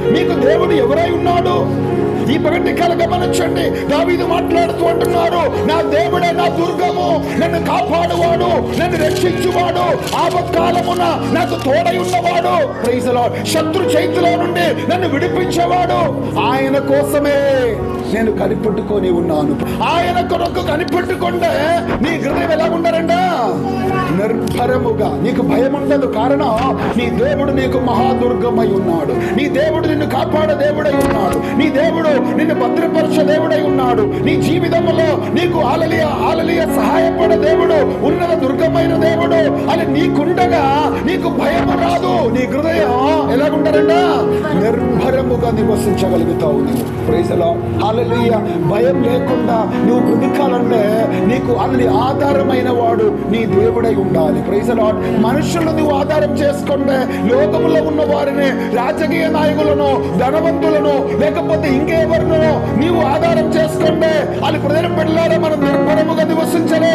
మీకు దేవుడు ఎవరై ఉన్నాడు? ఈ పగటి కాల గమనించండి. దావీదు మాట్లాడుతూ అంటున్నారు నా దేవుడే నా దుర్గము నన్ను కాపాడువాడు నన్ను రక్షించువాడు. ఆపత్కాలమున నాకు తోడై ఉన్నవాడు. శత్రు చేతిలో నుండి నన్ను విడిపించేవాడు. ఆయన కోసమే నేను కనిపెట్టుకొని ఉన్నాను. ఆయన కొరకు కనిపెట్టుకుంటే నీ హృదయం ఎలా ఉండారండా? నిర్భరముగా నీకు భయం ఉండదు కారణం నీ దేవుడు నీకు మహాదుర్గమై ఉన్నాడు. నీ దేవుడు నిన్ను కాపాడ దేవుడై ఉన్నాడు. నీ దేవుడు నిన్ను భద్రపరచ దేవుడై ఉన్నాడు. నీ జీవితంలో నీకు ఆలలియ ఆలలియ సహాయపడ దేవుడు ఉన్నత నీకుండగా నీకు భయం రాదు. నీ హృదయం ఎలాగుంటారంట నిర్భరముగా నివసించగలుగుతావు నువ్వు ప్రైజలో హాలలియ భయం లేకుండా నువ్వు బ్రతకాలంటే నీకు అన్ని ఆధారమైన వాడు నీ దేవుడై ఉండాలి. ప్రైజలో మనుషులను నువ్వు ఆధారం చేసుకుంటే లోకంలో ఉన్న వారిని రాజకీయ నాయకులను ధనవంతులను లేకపోతే ఇంకెవరినో నీవు ఆధారం చేసుకుంటే వాళ్ళు ప్రజల పిల్లల మనం నిర్భరముగా నివసించలే.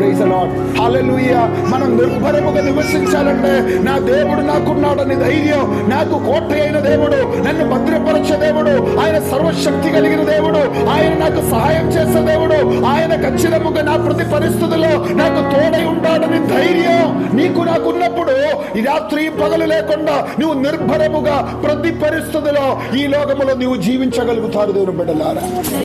ప్రైజ్ లాడ్ హల్లెలూయ మనం నిర్భరముగా నివసించాలంటే నా దేవుడు నాకున్నాడని ధైర్యం నాకు కోట అయిన దేవుడు నన్ను భద్రపరచే దేవుడు ఆయన సర్వశక్తి కలిగిన దేవుడు ఆయన నాకు సహాయం చేసే దేవుడు ఆయన ఖచ్చితముగా నా ప్రతి పరిస్థితుల్లో నాకు తోడై ఉంటాడని ధైర్యం నీకు నాకున్నప్పుడు ఈ రాత్రి పగలు లేకుండా నువ్వు నిర్భరముగా ప్రతి పరిస్థితిలో ఈ లోకములో నీవు జీవించగలుగుతారు దేవుడు బిడ్డలారా.